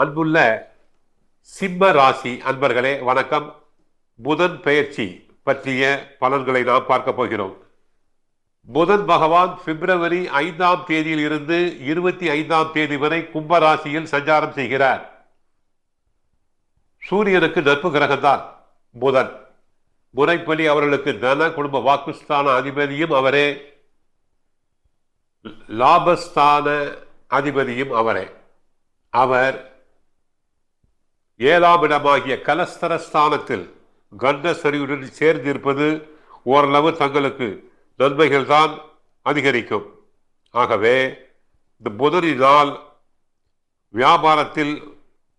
அன்புள்ள சிம்ம ராசி அன்பர்களே வணக்கம். புதன் பெயர்ச்சி பற்றிய பலன்களை நாம் பார்க்க போகிறோம். புதன் பகவான் பிப்ரவரி ஐந்தாம் தேதியில் இருந்து இருபத்தி ஐந்தாம் தேதி வரை கும்ப ராசியில் சஞ்சாரம் செய்கிறார். சூரியனுக்கு நட்பு கிரகம்தான் புதன். முறைப்படி அவர்களுக்கு தன குடும்ப வாக்குஸ்தான அதிபதியும் அவரே. லாபஸ்தான அதிபதியும் அவரே. அவர் ஏழாம் இடமாகிய கலஸ்தரஸ்தானத்தில் கண்டசரியுடன் சேர்ந்திருப்பது ஓரளவு தங்களுக்கு நன்மைகள் தான் அதிகரிக்கும். ஆகவே இந்த புதனினால் வியாபாரத்தில்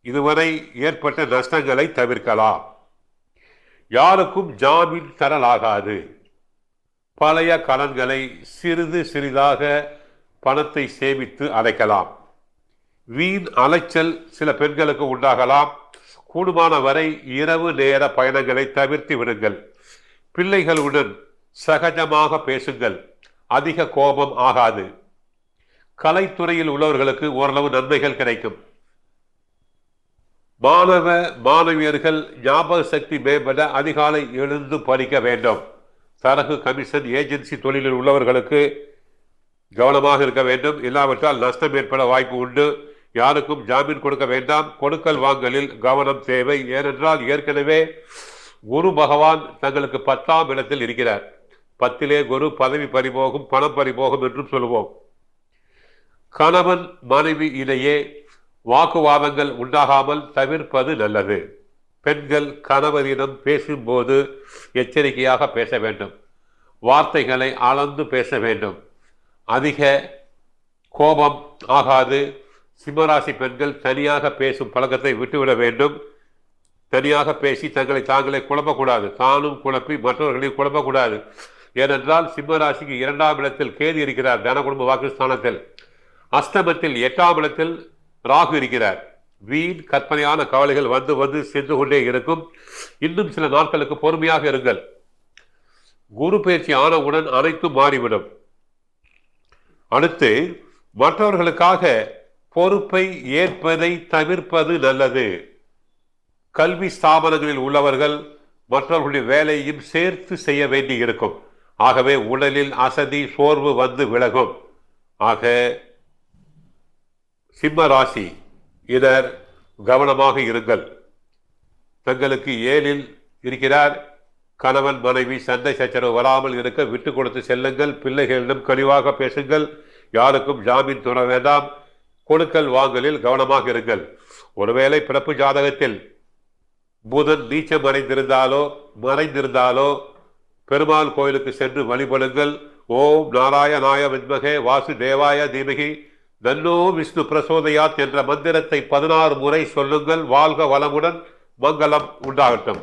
இதுவரை ஏற்பட்ட நஷ்டங்களை தவிர்க்கலாம். யாருக்கும் ஜாமீன் தரலாகாது. பழைய கடன்களை சிறிது சிறிதாக பணத்தை சேமித்து அடைக்கலாம். வீண் அலைச்சல் சில பெண்களுக்கு உண்டாகலாம். கூடுமான வரை இரவு நேர பயணங்களை தவிர்த்து விடுங்கள். பிள்ளைகளுடன் சகஜமாக பேசுங்கள். அதிக கோபம் ஆகாது. கலைத்துறையில் உள்ளவர்களுக்கு ஓரளவு நன்மைகள் கிடைக்கும். மாணவ மாணவியர்கள் ஞாபக சக்தி மேம்பட அதிகாலை எழுந்து படிக்க வேண்டும். சரகு கமிஷன் ஏஜென்சி தொழிலில் உள்ளவர்களுக்கு கவனமாக இருக்க வேண்டும். இல்லாவிட்டால் நஷ்டம் ஏற்பட வாய்ப்பு உண்டு. யாருக்கும் ஜாமீன் கொடுக்க வேண்டாம். கொடுக்கல் வாங்கலில் கவனம் தேவை. ஏனென்றால் ஏற்கனவே குரு பகவான் தங்களுக்கு பத்தாம் இடத்தில் இருக்கிறார். பத்திலே குரு பதவி பறிபோகும் பணம் பறிபோகும் என்றும் சொல்லுவோம். கணவன் மனைவி இடையே வாக்குவாதங்கள் உண்டாகாமல் தவிர்ப்பது நல்லது. பெண்கள் கணவரிடம் பேசும்போது எச்சரிக்கையாக பேச வேண்டும். வார்த்தைகளை அளந்து பேச வேண்டும். அதிக கோபம் ஆகாது. சிம்மராசி பெண்கள் தனியாக பேசும் பழக்கத்தை விட்டுவிட வேண்டும். தனியாக பேசி தங்களை தாங்களே குழப்பக்கூடாது. தானும் குழப்பி மற்றவர்களையும் குழப்பக்கூடாது. ஏனென்றால் சிம்மராசிக்கு இரண்டாம் இடத்தில் கேது இருக்கிறார். தன குடும்ப வாக்குஸ்தானத்தில். அஷ்டமத்தில் எட்டாம் இடத்தில் ராகு இருக்கிறார். வீண் கற்பனையான கவலைகள் வந்து வந்து சென்று கொண்டே இருக்கும். இன்னும் சில நாட்களுக்கு பொறுமையாக இருங்கள். குரு பயிற்சி ஆனவுடன் அனைத்தும் மாறிவிடும். அடுத்து மற்றவர்களுக்காக பொறுப்பை ஏற்பதை தவிர்ப்பது நல்லது. கல்வி ஸ்தாபனங்களில் உள்ளவர்கள் மற்றவர்களுடைய வேலையும் சேர்த்து செய்ய வேண்டி இருக்கும் ஆகவே உடலில் அசதி சோர்வு வந்து விலகும். ஆக சிம்ம ராசி இதர் கவனமாக இருங்கள். தங்களுக்கு ஏழில் இருக்கிறார். கணவன் மனைவி சண்டை சச்சரவு வராமல் இருக்க விட்டு கொடுத்து செல்லுங்கள். பிள்ளைகளிடம் கழிவாக பேசுங்கள். யாருக்கும் ஜாமீன் துண வேண்டாம். கொடுக்கல் வாங்கலில் கவனமாக இருங்கள். ஒருவேளை பிறப்பு ஜாதகத்தில் புதன் நீச்சம் அடைந்திருந்தாலோ மறைந்திருந்தாலோ பெருமாள் கோயிலுக்கு சென்று வழிபடுங்கள். ஓம் நாராயணாய வித்மகே வாசுதேவாய தீமகி. நன்னோ விஷ்ணு பிரசோதயாத் என்ற மந்திரத்தை பதினாறு முறை சொல்லுங்கள். வாழ்க வளமுடன். மங்களம் உண்டாகட்டும்.